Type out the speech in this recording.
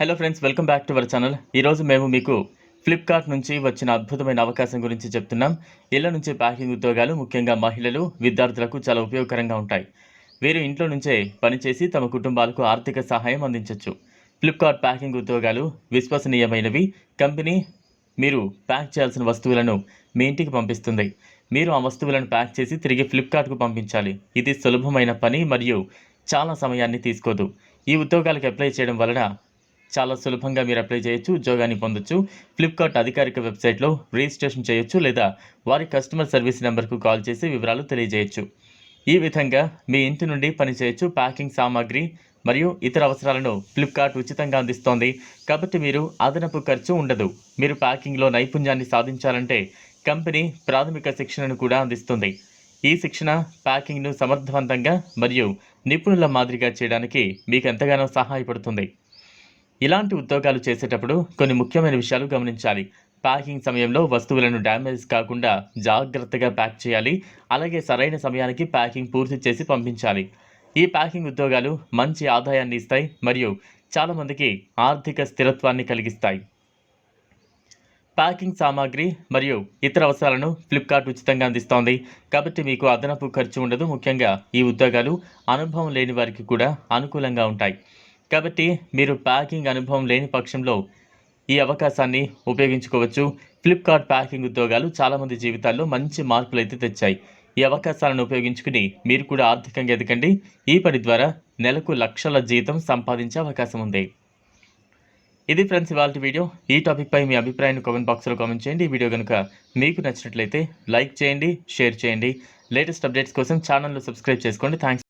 Hello friends welcome back to our channel ఈరోజు మేము మీకు ఫ్లిప్కార్ట్ నుంచి వచ్చిన అద్భుతమైన అవకాశం గురించి చెప్తున్నాం. ఇళ్ళ నుంచి ప్యాకింగ్ ఉద్యోగాలు ముఖ్యంగా మహిళలు విద్యార్థులకు చాలా ఉపయోగకరంగా ఉంటాయి. వీరు ఇంట్లో నుంచే పనిచేసి తమ కుటుంబాలకు ఆర్థిక సహాయం అందించవచ్చు ఫ్లిప్కార్ట్ ప్యాకింగ్ ఉద్యోగాలు విశ్వసనీయమైనవి. కంపెనీ మీరు ప్యాక్ చేయాల్సిన వస్తువులను మీ ఇంటికి పంపిస్తుంది. మీరు ఆ వస్తువులను ప్యాక్ చేసి తిరిగి ఫ్లిప్కార్ట్కు పంపించాలి. ఇది సులభమైన పని మరియు చాలా సమయాన్ని తీసుకోదు. ఈ ఉద్యోగాలకు అప్లై చేయడం వలన చాలా సులభంగా మీరు అప్లై చేయొచ్చు ఉద్యోగాన్ని పొందొచ్చు. ఫ్లిప్కార్ట్ అధికారిక వెబ్సైట్లో రిజిస్ట్రేషన్ చేయొచ్చు లేదా వారి కస్టమర్ సర్వీస్ నెంబర్కు కాల్ చేసి వివరాలు తెలియజేయచ్చు. ఈ విధంగా మీ ఇంటి నుండి పనిచేయచ్చు ప్యాకింగ్ సామాగ్రి మరియు ఇతర అవసరాలను ఫ్లిప్కార్ట్ ఉచితంగా అందిస్తోంది. కాబట్టి మీరు అదనపు ఖర్చు ఉండదు. మీరు ప్యాకింగ్లో నైపుణ్యాన్ని సాధించాలంటే కంపెనీ ప్రాథమిక శిక్షణను కూడా అందిస్తుంది. ఈ శిక్షణ ప్యాకింగ్ను సమర్థవంతంగా మరియు నిపుణుల మాదిరిగా చేయడానికి మీకు ఎంతగానో సహాయపడుతుంది. ఇలాంటి ఉద్యోగాలు చేసేటప్పుడు కొన్ని ముఖ్యమైన విషయాలు గమనించాలి. ప్యాకింగ్ సమయంలో వస్తువులను డ్యామేజ్ కాకుండా జాగ్రత్తగా ప్యాక్ చేయాలి. అలాగే సరైన సమయానికి ప్యాకింగ్ పూర్తి చేసి పంపించాలి. ఈ ప్యాకింగ్ ఉద్యోగాలు మంచి ఆదాయాన్ని ఇస్తాయి మరియు చాలామందికి ఆర్థిక స్థిరత్వాన్ని కలిగిస్తాయి. ప్యాకింగ్ సామాగ్రి మరియు ఇతర అవసరాలను ఫ్లిప్కార్ట్ ఉచితంగా అందిస్తోంది. కాబట్టి మీకు అదనపు ఖర్చు ఉండదు. ముఖ్యంగా ఈ ఉద్యోగాలు అనుభవం లేని వారికి కూడా అనుకూలంగా ఉంటాయి. కాబట్టి మీరు ప్యాకింగ్ అనుభవం లేని పక్షంలో ఈ అవకాశాన్ని ఉపయోగించుకోవచ్చు. ఫ్లిప్కార్ట్ ప్యాకింగ్ ఉద్యోగాలు చాలామంది జీవితాల్లో మంచి మార్పులు అయితే తెచ్చాయి. ఈ అవకాశాలను ఉపయోగించుకుని మీరు కూడా ఆర్థికంగా ఎదగండి. ఈ పని ద్వారా నెలకు లక్షల జీతం సంపాదించే అవకాశం ఉంది. ఇది ఫ్రెండ్స్ ఇవాళ వీడియో. ఈ టాపిక్పై మీ అభిప్రాయాన్ని కామెంట్ బాక్స్లో కామెంట్ చేయండి. ఈ వీడియో కనుక మీకు నచ్చినట్లయితే లైక్ చేయండి షేర్ చేయండి. లేటెస్ట్ అప్డేట్స్ కోసం ఛానల్ను సబ్స్క్రైబ్ చేసుకోండి. థ్యాంక్స్